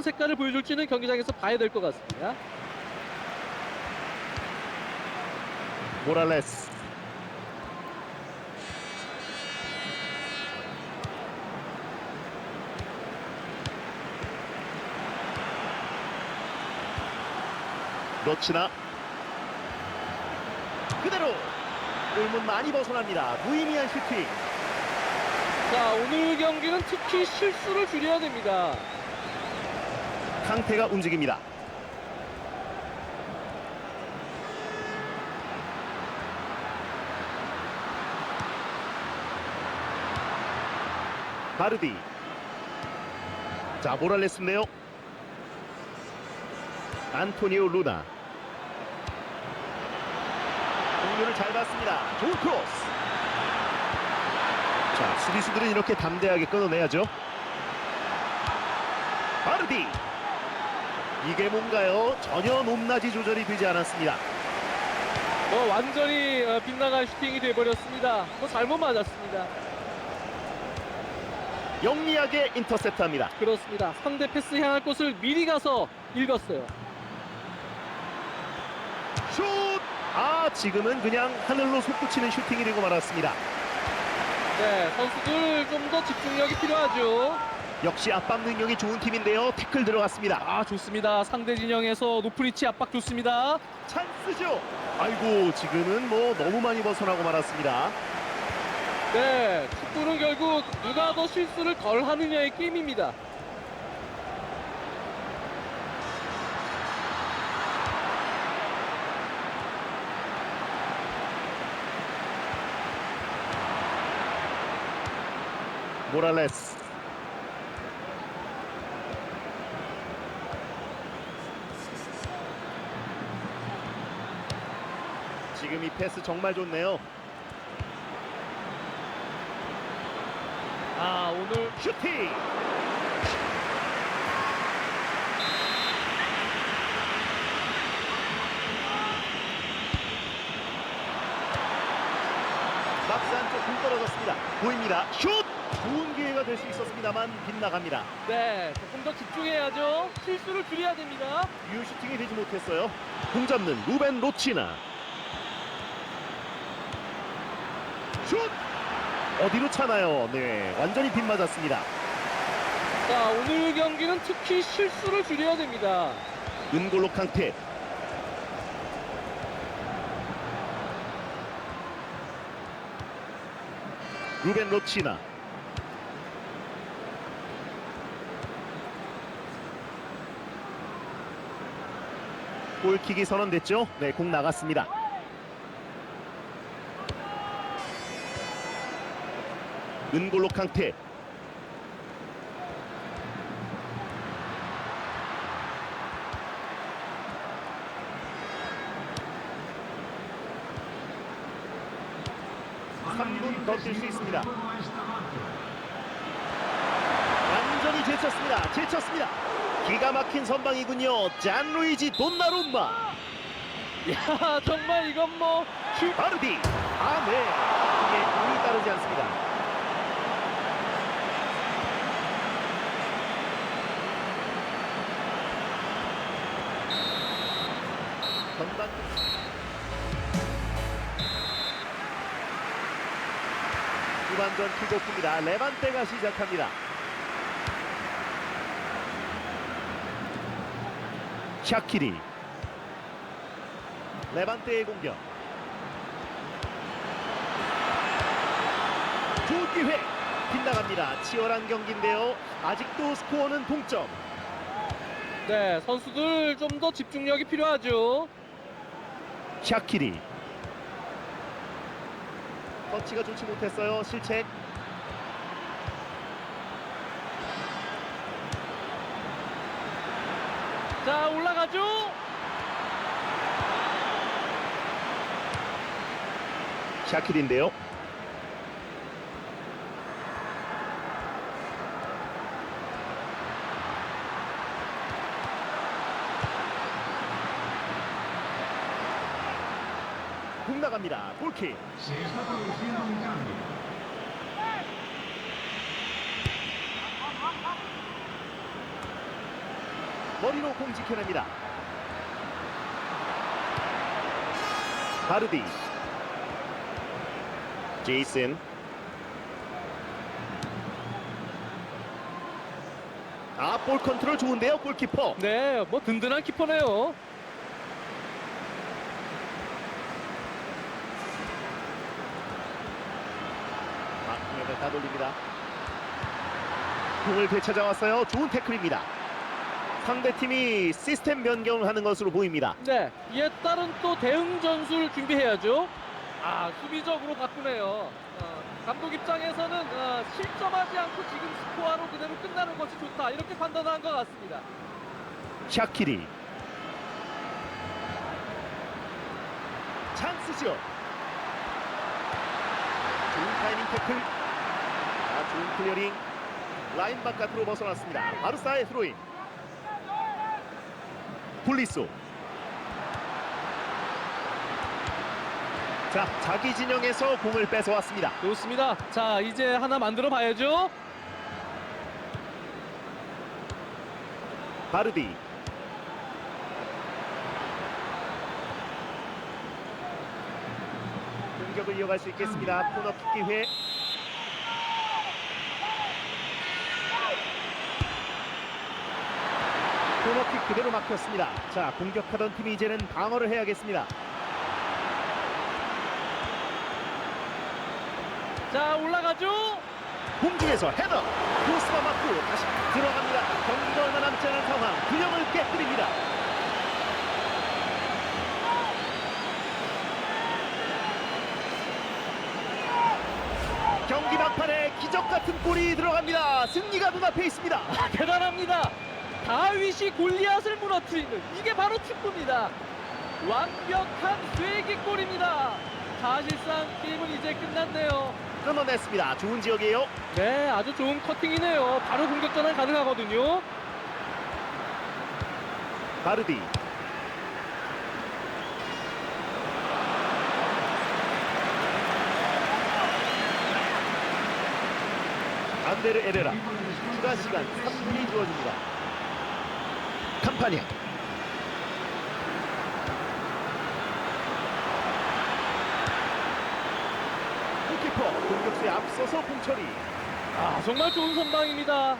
어떤 색깔을 보여줄지는 경기장에서 봐야 될 것 같습니다. 모랄레스 놓치나 그대로 골문 많이 벗어납니다 무의미한 슈팅 자, 오늘 경기는 특히 실수를 줄여야 됩니다. 강태가 움직입니다. 바르디. 자 모랄레스인데요. 안토니오 루나. 공격을 잘 봤습니다. 좋은 크로스. 자 수비수들은 이렇게 담대하게 끊어내야죠. 바르디 이게 뭔가요 전혀 높낮이 조절이 되지 않았습니다 뭐 완전히 어, 빗나간 슈팅이 돼버렸습니다. 뭐 잘못 맞았습니다. 영리하게 인터셉트합니다 그렇습니다. 상대 패스 향할 곳을 미리 가서 읽었어요. 슛! 아 지금은 그냥 하늘로 솟구치는 슈팅이 되고 말았습니다 네, 선수들 좀 더 집중력이 필요하죠. 역시 압박 능력이 좋은 팀인데요 태클 들어갔습니다 아, 좋습니다. 상대 진영에서 높은 위치 압박 좋습니다. 찬스죠 아이고 지금은 뭐 너무 많이 벗어나고 말았습니다 네, 축구는 결국 누가 더 실수를 덜 하느냐의 게임입니다. 모랄레스 지금 이 패스 정말 좋네요. 아, 오늘 슈팅! 안쪽 공 떨어졌습니다. 보입니다. 슛! 좋은 기회가 될 수 있었습니다만 빗나갑니다. 네, 조금 더 집중해야죠. 실수를 줄여야 됩니다. 유효 슈팅이 되지 못했어요. 공 잡는 루벤 로치나 슛 어디로 차나요 네 완전히 빗맞았습니다 자, 오늘 경기는 특히 실수를 줄여야 됩니다. 은골로 캉테 루벤 로치나 골킥이 선언됐죠? 네, 공 나갔습니다. 은골로 캉테 삼분 더뛸수 있습니다. 완전히 제쳤습니다. 제쳤습니다. 기가 막힌 선방이군요. 짠루이지 돈나룸마. 야, 정말 이건 뭐 슈... 바르디. 아, 네. 이게 운이 따르지 않습니다. 전반 후반전 킥오프입니다. 레반테가 시작합니다. 샤키리 레반테의 공격 좋은 기회 빗나갑니다 치열한 경기인데요 아직도 스코어는 동점 네, 선수들 좀 더 집중력이 필요하죠. 샤키리. 터치가 좋지 못했어요. 실책. 자, 올라가죠. 샤키리인데요 공 나갑니다 골킥. 머리로 공 지켜냅니다. 바르디 제이슨 아 볼 컨트롤 좋은데요 골키퍼 네, 뭐 든든한 키퍼네요. 마크를 따돌립니다. 공을 되찾아왔어요. 좋은 태클입니다. 상대팀이 시스템 변경을 하는 것으로 보입니다. 네, 이에 따른 또 대응 전술 준비해야죠. 아, 수비적으로 바꾸네요. 어, 감독 입장에서는 어, 실점하지 않고 지금 스코어로 그대로 끝나는 것이 좋다 이렇게 판단한 것 같습니다. 샤키리 찬스죠. 좋은 타이밍 태클. 아, 좋은 클리어링. 라인 바깥으로 벗어났습니다. 바르사의 스로인. 폴리소. 자, 자기 진영에서 공을 뺏어왔습니다. 좋습니다. 자, 이제 하나 만들어 봐야죠. 바르디. 공격을 이어갈 수 있겠습니다. 코너킥 기회. 코너킥 그대로 막혔습니다. 자, 공격하던 팀이 이제는 방어를 해야겠습니다. 자, 올라가죠. 공중에서 헤더. 크로스바 맞고 다시 들어갑니다. 경기가 얼마 남지 않은 상황. 균형을 깨뜨립니다. 경기 막판에 기적 같은 골이 들어갑니다. 승리가 눈앞에 있습니다. 아, 대단합니다. 다윗이 골리앗을 무너뜨리는 이게 바로 축구입니다. 완벽한 쐐기골입니다. 사실상 게임은 이제 끝났네요. 끊어냈습니다. 좋은 지역이에요. 네, 아주 좋은 커팅이네요. 바로 공격 전환 가능하거든요. 바르디. 안데르 에레라. 추가 시간 3분이 주어집니다. 캄파니아. 골키퍼 공격수에 앞서서 공처리. 아, 정말 좋은 선방입니다.